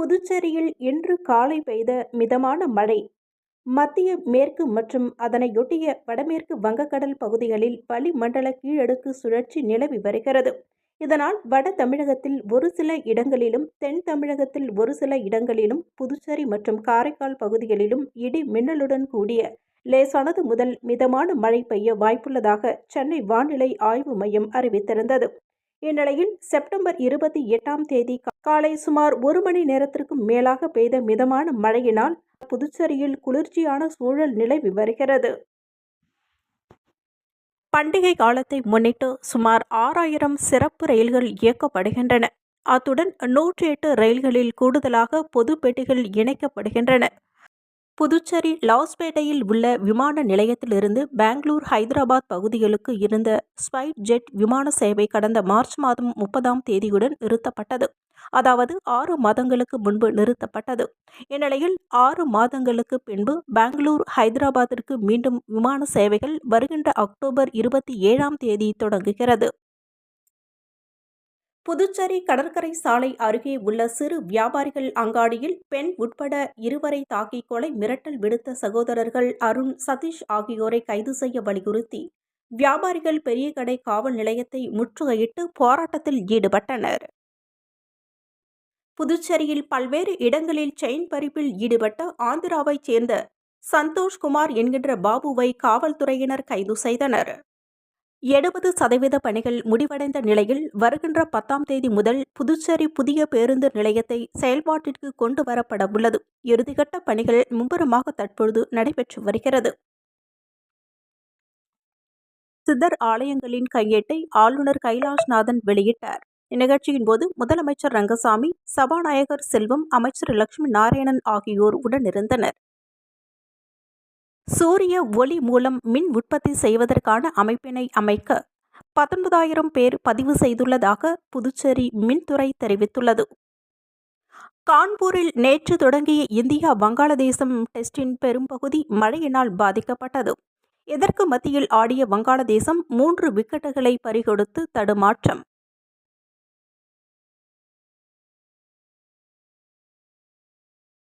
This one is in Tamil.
புதுச்சேரியில் இன்று காலை பெய்த மிதமான மழை. மத்திய மேற்கு மற்றும் அதனையொட்டிய வடமேற்கு வங்கக்கடல் பகுதிகளில் வளிமண்டல கீழடுக்கு சுழற்சி நிலவி வருகிறது. இதனால் வட தமிழகத்தில் ஒரு சில இடங்களிலும் தென் தமிழகத்தில் ஒரு சில இடங்களிலும் புதுச்சேரி மற்றும் காரைக்கால் பகுதிகளிலும் இடி மின்னலுடன் கூடிய லேசானது முதல் மிதமான மழை பெய்ய வாய்ப்புள்ளதாக சென்னை வானிலை ஆய்வு மையம் அறிவித்திருந்தது. இந்நிலையில் செப்டம்பர் இருபத்தி எட்டாம் தேதி காலை சுமார் ஒரு மணி நேரத்திற்கும் மேலாக பெய்த மிதமான மழையினால் புதுச்சேரியில் குளிர்ச்சியான சூழல் நிலவி வருகிறது. பண்டிகை காலத்தை முன்னிட்டு சுமார் ஆறாயிரம் சிறப்பு ரயில்கள் இயக்கப்படுகின்றன. அத்துடன் நூற்றி எட்டு ரயில்களில் கூடுதலாக பொது பெட்டிகள் இணைக்கப்படுகின்றன. புதுச்சேரி லாஸ்பேட்டையில் உள்ள விமான நிலையத்திலிருந்து பெங்களூர் ஹைதராபாத் பகுதிகளுக்கு இருந்த ஸ்பைட் ஜெட் விமான சேவை கடந்த மார்ச் மாதம் முப்பதாம் தேதியுடன் நிறுத்தப்பட்டது. அதாவது ஆறு மாதங்களுக்கு முன்பு நிறுத்தப்பட்டது. இந்நிலையில் ஆறு மாதங்களுக்கு பின்பு பெங்களூர் ஹைதராபாத்திற்கு மீண்டும் விமான சேவைகள் வருகின்ற அக்டோபர் இருபத்தி ஏழாம் தேதி தொடங்குகிறது. புதுச்சேரி கடற்கரை சாலை அருகே உள்ள சிறு வியாபாரிகள் அங்காடியில் பெண் உட்பட இருவரை தாக்கி கொலை மிரட்டல் விடுத்த சகோதரர்கள் அருண் சதீஷ் ஆகியோரை கைது செய்ய வலியுறுத்தி வியாபாரிகள் பெரிய கடை காவல் நிலையத்தை முற்றுகையிட்டு போராட்டத்தில் ஈடுபட்டனர். புதுச்சேரியில் பல்வேறு இடங்களில் செயின் பறிப்பில் ஈடுபட்ட ஆந்திராவைச் சேர்ந்த சந்தோஷ்குமார் என்கின்ற பாபுவை காவல்துறையினர் கைது செய்தனர். எழுபது சதவீத பணிகள் முடிவடைந்த நிலையில் வருகின்ற பத்தாம் தேதி முதல் புதுச்சேரி புதிய பேருந்து நிலையத்தை செயல்பாட்டிற்கு கொண்டு வரப்பட உள்ளது. இறுதிக்கட்ட பணிகள் மும்முரமாக தற்பொழுது நடைபெற்று வருகிறது. சித்தர் ஆலயங்களின் கையேட்டை ஆளுநர் கைலாஷ்நாதன் வெளியிட்டார். இந்நிகழ்ச்சியின் போது முதலமைச்சர் ரங்கசாமி சபாநாயகர் செல்வம் அமைச்சர் லட்சுமி நாராயணன் ஆகியோர் உடனிருந்தனர். சூரிய ஒளி மூலம் மின் உற்பத்தி செய்வதற்கான அமைப்பினை அமைக்க பத்தொன்பதாயிரம் பேர் பதிவு செய்துள்ளதாக புதுச்சேரி மின்துறை தெரிவித்துள்ளது. கான்பூரில் நேற்று தொடங்கிய இந்தியா வங்காளதேசம் டெஸ்டின் பெரும்பகுதி மழையினால் பாதிக்கப்பட்டது. இதற்கு மத்தியில் ஆடிய வங்காளதேசம் மூன்று விக்கெட்டுகளை பறிகொடுத்து தடுமாற்றம்.